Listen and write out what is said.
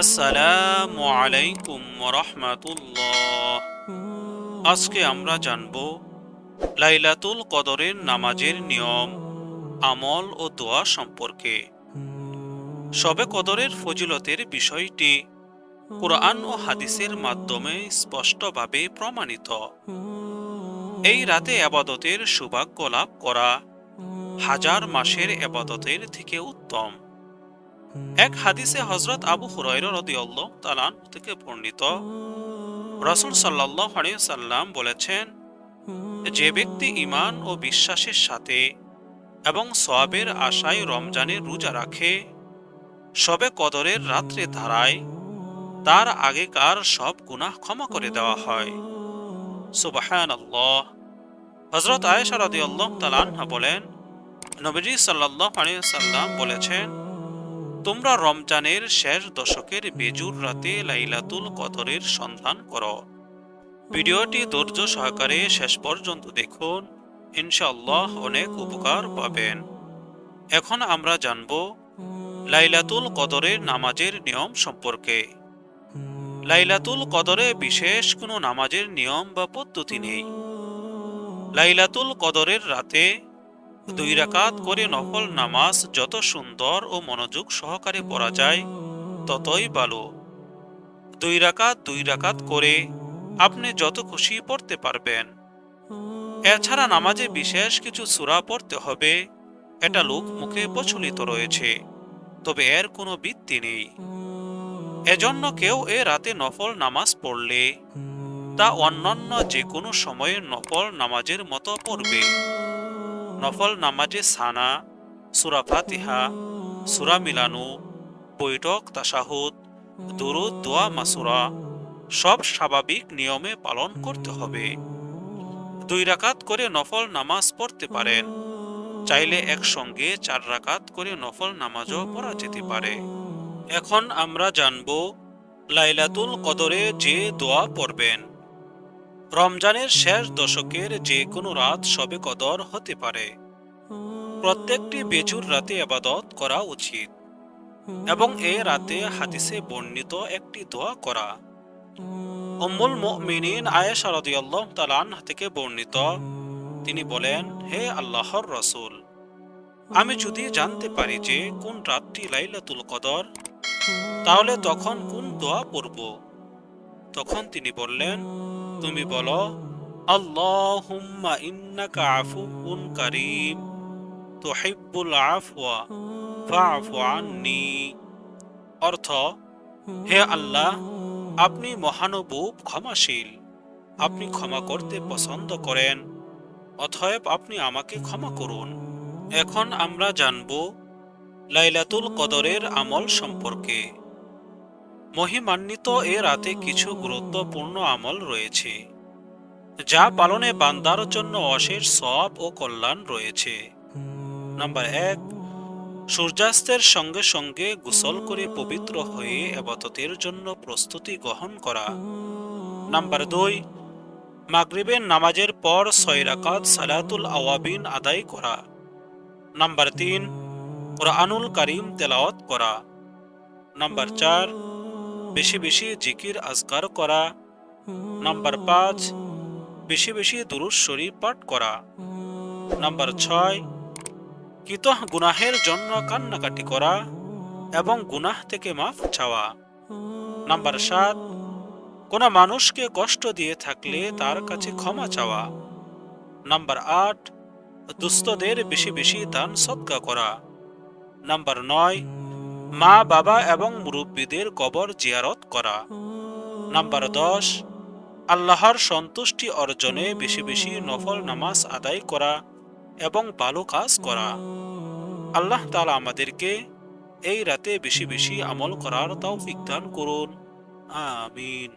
আসসালামু আলাইকুম রহমাতুল্লাহ আজকে আমরা জানব লাইলাতুল কদরের নামাজের নিয়ম, আমল ও দোয়া সম্পর্কে। সবে কদরের ফজিলতের বিষয়টি কোরআন ও হাদিসের মাধ্যমে স্পষ্টভাবে প্রমাণিত। এই রাতে আবাদতের সৌভাগ্য লাভ করা হাজার মাসের আবাদতের থেকে উত্তম। এক হাদিসে হজরত আবু হুরাইরা রাদিয়াল্লাহু তাআলা আনহু থেকে বর্ণিত, রাসূল আলাইহি সাল্লাম বলেছেন, যে ব্যক্তি ঈমান ও বিশ্বাসের সাথে এবং সওয়াবের আশায় রমজানের রোজা রাখে, সবে কদরের রাত্রে ধারায় তার আগেকার সব গুনাহ ক্ষমা করে দেওয়া হয়। সুবহানাল্লাহ। হযরত আয়েশা রাদিয়াল্লাহু তাআলা আনহা বলেন, নবীজি আলাইহি সাল্লাম বলেছেন তোমরা রমজানের শেষ দশকের বেজুর রাতে লাইলাতুল কদরের সন্ধান করো। ভিডিওটি ধৈর্য সহকারে শেষ পর্যন্ত দেখুন ইনশাল্লাহ অনেক উপকার পাবেন। এখন আমরা জানব লাইলাতুল কদরের নামাজের নিয়ম সম্পর্কে। লাইলাতুল কদরে বিশেষ কোনো নামাজের নিয়ম বা পদ্ধতি নেই। লাইলাতুল কদরের রাতে দুই রাকাত করে নফল নামাজ যত সুন্দর ও মনোযোগ সহকারে পড়া যায়, ততই ভালো। দুই রাকাত দুই রাকাত করে আপনি যত খুশি পড়তে পারবেন। এছাড়া নামাজে বিশেষ কিছু সূরা পড়তে হবে, এটা লোক মুখে প্রচলিত রয়েছে, তবে এর কোনো ভিত্তি নেই। এজন্য কেউ এ রাতে নফল নামাজ পড়লে তা অন্যান্য যে কোনো সময়ে নফল নামাজের মতো পড়বে। নফল নামাজে সানা, সুরা ফাতিহা, সুরা মিলানু, বৈঠক তাসাহুদ দুরুদ, দোয়া, মাসুরা সব স্বাভাবিক নিয়মে পালন করতে হবে। দুই রাকাত করে নফল নামাজ পড়তে পারেন। চাইলে একসঙ্গে চার রাকাত করে নফল নামাজও পড়া যেতে পারে। এখন আমরা জানব, লাইলাতুল কদরে যে দোয়া পড়বেন। রমজানের শেষ দশকের যে কোনো রাত সবে কদর হতে পারে। প্রত্যেকটি বেচুর রাতে আবাদত করা উচিত এবং এ রাতে হাদিসে বর্ণিত একটি দোয়া করা। উম্মুল মুমিনিন আয়েশা রাদিয়াল্লাহু তাআলা আনহা থেকে বর্ণিত, তিনি বলেন, হে আল্লাহর রসুল, আমি যদি জানতে পারি যে কোন রাতটি লাইলাতুল কদর, তাহলে তখন কোন দোয়া পড়ব? তখন তিনি বললেন তুমি বলো অর্থ, হে আল্লাহ, আপনি মহানুভব, ক্ষমাশীল। আপনি ক্ষমা করতে পছন্দ করেন, অতএব আপনি আমাকে ক্ষমা করুন। এখন আমরা জানব লাইলাতুল কদরের আমল সম্পর্কে। মহিমান্বিত এ রাতে কিছু গুরুত্বপূর্ণ আমল রয়েছে, যা পালনে বান্দার জন্য অশেষ সব ও কল্যাণ রয়েছে। নাম্বার এক, সূর্যাস্তের সঙ্গে সঙ্গে গোসল করে পবিত্র হয়ে আবাদতের জন্য প্রস্তুতি গ্রহণ করা। নাম্বার দুই, মাগরিবের নামাজের পর ছয় রাকাত সালাতুল আওয়াবিন আদায় করা। নাম্বার তিন, কোরআনুল করিম তেলাওয়াত করা। নাম্বার চার বেশি বেশি জিকির আজকার করা। নাম্বার পাঁচ, বেশি বেশি দুরুদ শরীফ পাঠ করা। নাম্বার ছয় কিত গুনাহের জন্য কান্নাকাটি করা এবং গুনাহ থেকে মাফ চাওয়া। নাম্বার সাত, কোনো মানুষকে কষ্ট দিয়ে থাকলে তার কাছে ক্ষমা চাওয়া। নাম্বার আট, দুস্থদের বেশি বেশি দান সৎকা করা। নাম্বার নয় মা, বাবা এবং মুরব্বীদের কবর জিয়ারত করা। নাম্বার দশ, আল্লাহর সন্তুষ্টি অর্জনে বেশি বেশি নফল নামাজ আদায় করা এবং ভালো কাজ করা। আল্লাহ তালা আমাদেরকে এই রাতে বেশি বেশি আমল করার তাও দান করুন। আমিন।